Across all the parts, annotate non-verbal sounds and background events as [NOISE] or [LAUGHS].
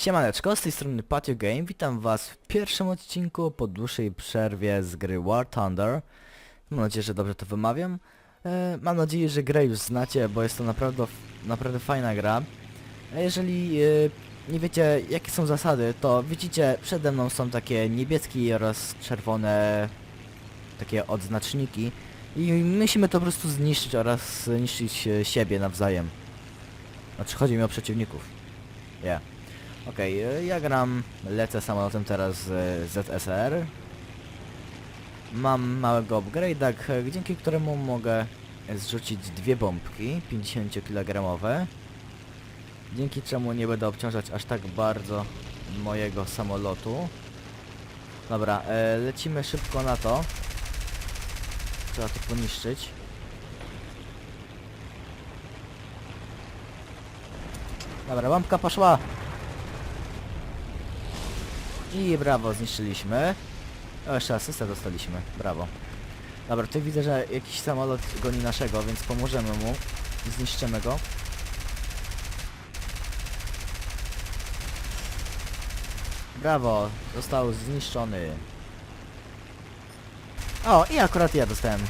Siemaneczko, z tej strony Patio Game, witam was w pierwszym odcinku po dłuższej przerwie z gry War Thunder. Mam nadzieję, że dobrze to wymawiam. E, mam nadzieję, że grę już znacie, bo jest to naprawdę, naprawdę fajna gra. A jeżeli e, nie wiecie jakie są zasady, to widzicie przede mną są takie niebieskie oraz czerwone takie odznaczniki i musimy to po prostu zniszczyć oraz zniszczyć e, siebie nawzajem. Znaczy chodzi mi o przeciwników. Yeah. Okej, e, ja gram, lecę samolotem teraz z ZSR. Mam małego upgrade'a, dzięki któremu mogę zrzucić dwie bombki 50 kg. Dzięki czemu nie będę obciążać aż tak bardzo mojego samolotu. Dobra, e, lecimy szybko na to. Trzeba to poniszczyć. Dobra, bombka poszła! I brawo, zniszczyliśmy. O, jeszcze asystę dostaliśmy. Brawo. Dobra, tu widzę, że jakiś samolot goni naszego, więc pomożemy mu. Zniszczymy go. Brawo, został zniszczony. O, i akurat ja dostałem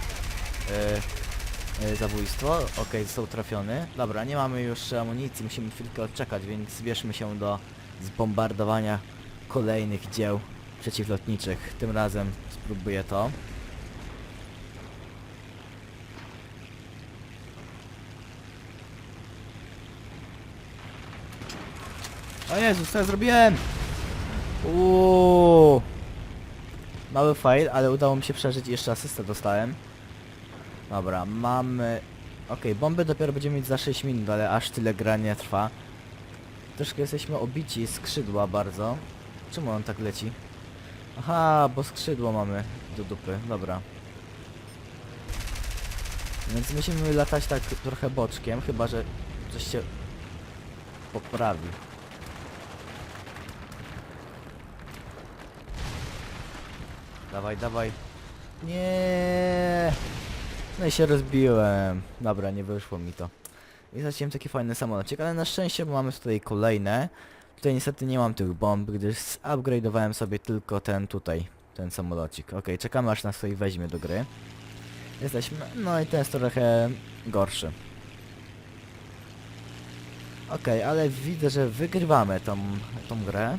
yy, yy, zabójstwo. Okej, został trafiony. Dobra, nie mamy już amunicji, musimy chwilkę odczekać, więc zbierzmy się do zbombardowania kolejnych dzieł przeciwlotniczych. Tym razem spróbuję to. O Jezus, co ja zrobiłem? Uuu. Mały fail, ale udało mi się przeżyć i jeszcze asystę dostałem. Dobra, mamy... Okej, bomby dopiero będziemy mieć za 6 minut, ale aż tyle gra nie trwa. Troszkę jesteśmy obici skrzydła bardzo. Czemu on tak leci? Aha, bo skrzydło mamy do dupy, dobra. Więc musimy latać tak trochę boczkiem, chyba że coś się poprawi. Dawaj, dawaj. Nie. No i się rozbiłem. Dobra, nie wyszło mi to. I zacząłem taki fajny samolocik, ale na szczęście mamy tutaj kolejne. Tutaj niestety nie mam tych bomb, gdyż upgrade'owałem sobie tylko ten tutaj, ten samolocik. Okej, czekamy aż nas tutaj weźmie do gry. Jesteśmy, no i ten jest trochę gorszy. Okej, ale widzę, że wygrywamy tą, tą grę.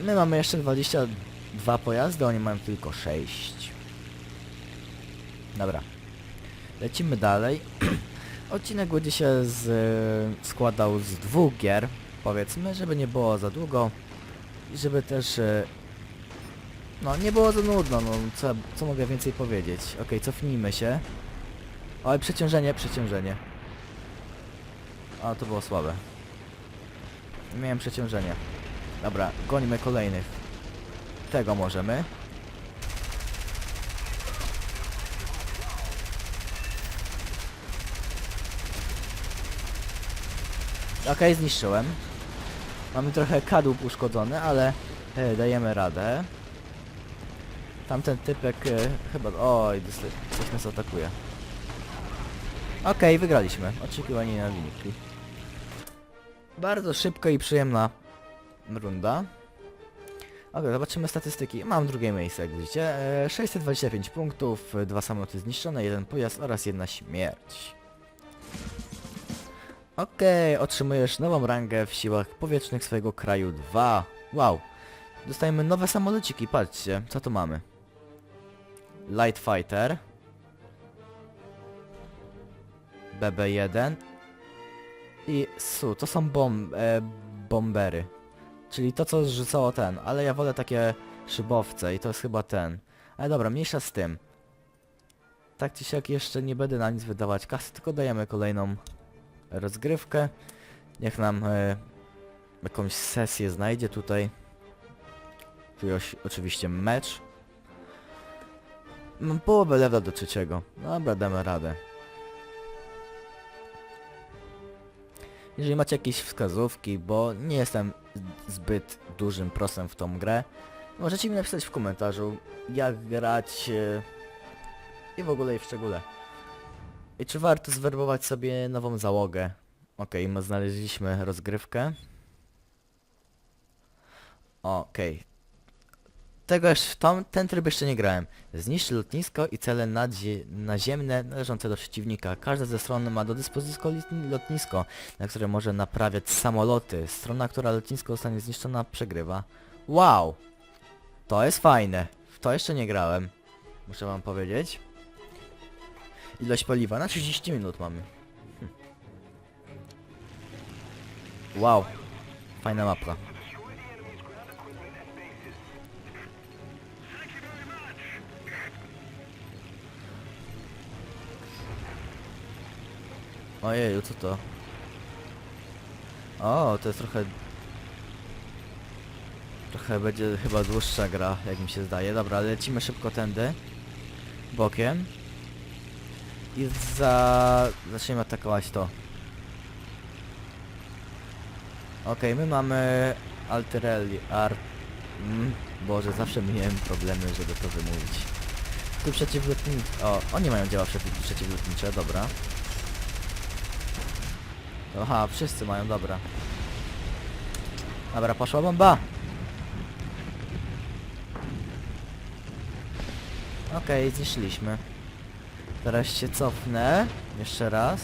My mamy jeszcze 22 pojazdy, oni mają tylko 6. Dobra. Lecimy dalej. [CLEARS THROAT] Odcinek będzie się z, składał z dwóch gier, powiedzmy, żeby nie było za długo i żeby też e, no nie było za nudno, no co, co mogę więcej powiedzieć. Okej, cofnijmy się. Oj, przeciążenie, przeciążenie. A, to było słabe. Miałem przeciążenie. Dobra, gonimy kolejnych. Tego możemy. Okej, zniszczyłem. Mamy trochę kadłub uszkodzony, ale e, dajemy radę. Tamten typek e, chyba... Oj, coś nas atakuje. Okej, wygraliśmy. Oczekiwanie na wyniki. Bardzo szybka i przyjemna runda. Ok, zobaczymy statystyki. Mam drugie miejsce, jak widzicie. E, 625 punktów, dwa samoloty zniszczone, jeden pojazd oraz jedna śmierć. Okej, otrzymujesz nową rangę w siłach powietrznych swojego kraju 2. Wow. Dostajemy nowe samolociki, patrzcie, co tu mamy. Light Fighter. BB-1. I SU, to są bom e, bombery. Czyli to co zrzucało ten, ale ja wolę takie szybowce i to jest chyba ten. Ale dobra, mniejsza z tym. Tak czy siak jeszcze nie będę na nic wydawać kasy, tylko dajemy kolejną rozgrywkę. Niech nam e, jakąś sesję znajdzie tutaj. Tu oś- oczywiście mecz. Mam połowę levela do trzeciego. Dobra, damy radę. Jeżeli macie jakieś wskazówki, bo nie jestem zbyt dużym prosem w tą grę, możecie mi napisać w komentarzu, jak grać e, i w ogóle i w szczególe. I czy warto zwerbować sobie nową załogę? Okej, my znaleźliśmy rozgrywkę. Okej. Tego jeszcze, tam, ten tryb jeszcze nie grałem. Zniszcz lotnisko i cele nadzie, naziemne należące do przeciwnika. Każda ze stron ma do dyspozycji lotnisko, na które może naprawiać samoloty. Strona, która lotnisko zostanie zniszczona, przegrywa. Wow! To jest fajne. W to jeszcze nie grałem. Muszę wam powiedzieć. Ilość paliwa na 30 minut mamy. Hm. Wow. Fajna mapka. Ojeju, co to? O, to jest trochę... Trochę będzie chyba dłuższa gra, jak mi się zdaje. Dobra, lecimy szybko tędy. Bokiem. I za... Zaczniemy atakować to. Okej, my mamy... Alterelli... Ar... Mm, Boże, zawsze miałem problemy, żeby to wymówić. Tu przeciwlotnicze... O, oni mają działa przeciw- przeciwlotnicze, dobra. Aha, wszyscy mają, dobra. Dobra, poszła bomba! Okej, zniszczyliśmy. Teraz się cofnę. Jeszcze raz.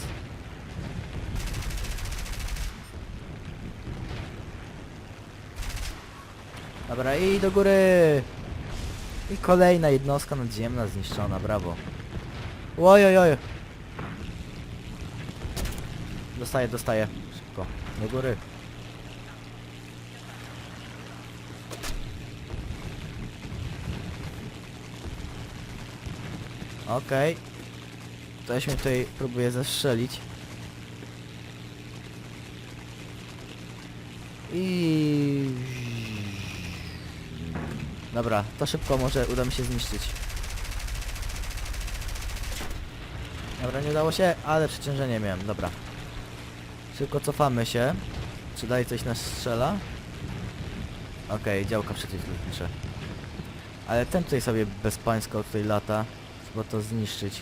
Dobra, i do góry! I kolejna jednostka nadziemna zniszczona, brawo. Oj, oj, oj. Dostaję, dostaję. Szybko. Do góry. Okej. Ktoś mnie tutaj próbuje zestrzelić. I... Dobra, to szybko może uda mi się zniszczyć. Dobra, nie udało się, ale przeciążenie miałem, dobra. Szybko cofamy się. Czy dalej coś nas strzela? Okej, działka przeciwlotnicze. Ale ten tutaj sobie bezpańsko tutaj lata. Trzeba to zniszczyć.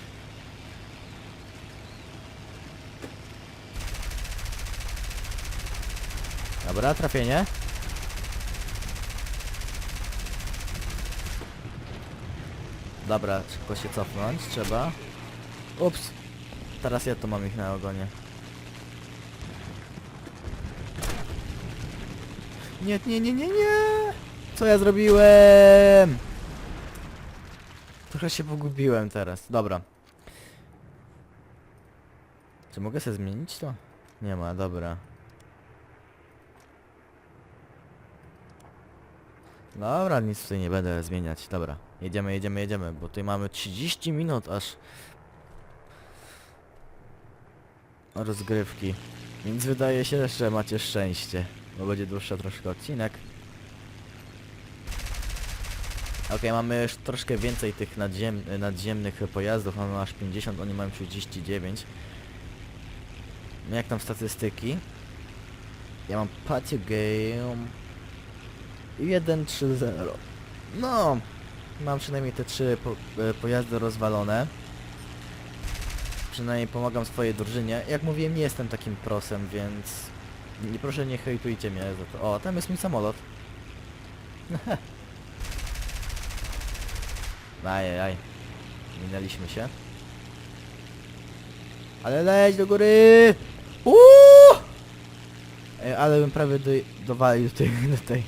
Dobra, trafienie. Dobra, szybko się cofnąć trzeba. Ups. Teraz ja to mam ich na ogonie. Nie, nie, nie, nie, nie! Co ja zrobiłem? Trochę się pogubiłem teraz. Dobra. Czy mogę sobie zmienić to? Nie ma, dobra. Dobra, nic tutaj nie będę zmieniać. Dobra, jedziemy, jedziemy, jedziemy, bo tutaj mamy 30 minut aż rozgrywki. Więc wydaje się, że macie szczęście, bo będzie dłuższy troszkę odcinek. Okej, mamy już troszkę więcej tych nadziem nadziemnych pojazdów, mamy aż 50, oni mają 39. Jak tam statystyki? Ja mam patio game 1-3-0. No, mam przynajmniej te trzy po e, pojazdy rozwalone. Przynajmniej pomagam swojej drużynie. Jak mówiłem, nie jestem takim prosem, więc nie, proszę nie hejtujcie mnie za to. O, tam jest mój samolot. [LAUGHS] Ajajaj. Minęliśmy się. Ale leć do góry! Uuu! Ale bym prawie do, dowalił do tej, do tej,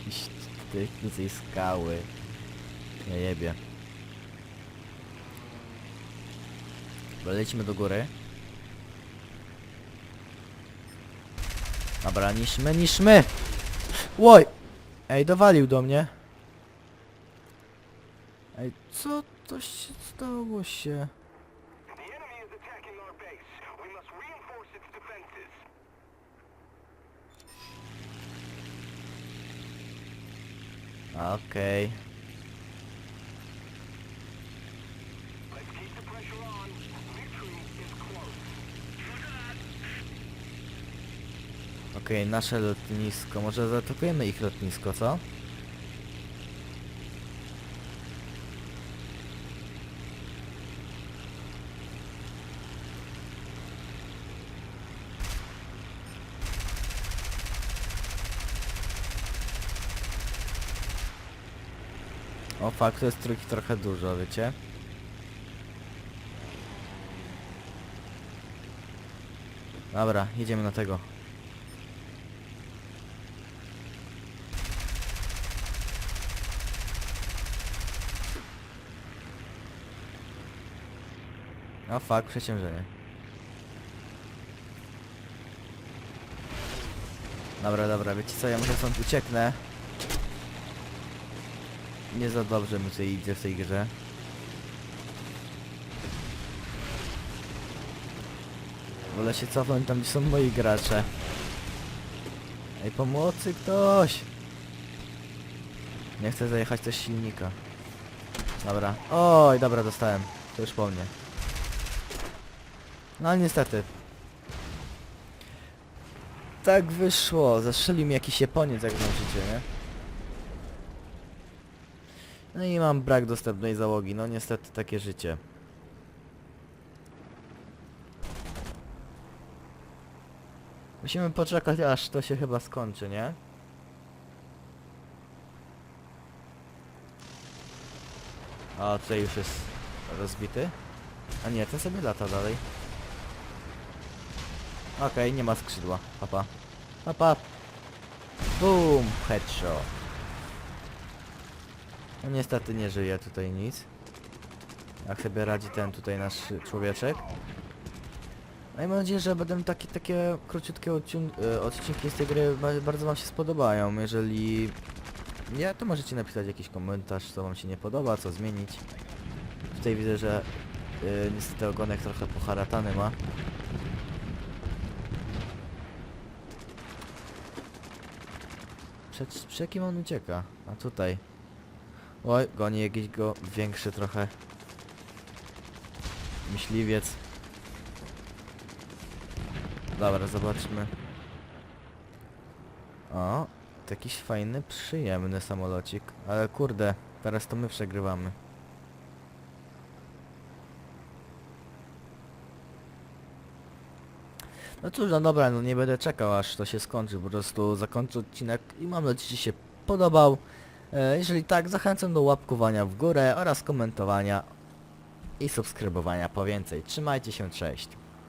tej, do tej skały. Nie jebie. Lecimy do góry. Dobra, niszmy, niszmy! Łoj! Ej, dowalił do mnie. Ej, co to się stało się? Close. Okej, nasze lotnisko. Może zaatakujemy ich lotnisko, co? O fakt, to jest trójki trochę dużo, wiecie? Dobra, jedziemy na tego. O fuck, przeciążenie. Dobra, dobra, wiecie co, ja może stąd ucieknę. Nie za dobrze mi tutaj idzie w tej grze. Wolę się cofnąć tam, gdzie są moi gracze. Ej, pomocy ktoś! Nie chcę zajechać też silnika. Dobra. Oj, dobra, dostałem. To już po mnie. No niestety. Tak wyszło. Zastrzelił mi jakiś Japoniec, jak życie, nie? No i mam brak dostępnej załogi. No niestety takie życie. Musimy poczekać aż to się chyba skończy, nie? A tutaj już jest rozbity. A nie, ten sobie lata dalej. Okej, nie ma skrzydła. Papa. Papa. Boom! Headshot. No niestety nie żyje tutaj nic. Jak sobie radzi ten tutaj nasz człowieczek. No i mam nadzieję, że będą takie, takie króciutkie e, odcinki z tej gry ba- bardzo wam się spodobają. Jeżeli nie, to możecie napisać jakiś komentarz, co wam się nie podoba, co zmienić. Tutaj widzę, że yy, niestety ogonek trochę poharatany ma. Przed, przed jakim on ucieka? A tutaj. Oj, goni jakiś go większy trochę. Myśliwiec. Dobra, zobaczmy. O, to jakiś fajny, przyjemny samolocik. Ale kurde, teraz to my przegrywamy. No cóż, no dobra, no nie będę czekał aż to się skończy, po prostu zakończę odcinek i mam nadzieję, że Ci się podobał. E, jeżeli tak, zachęcam do łapkowania w górę oraz komentowania i subskrybowania po więcej. Trzymajcie się, cześć.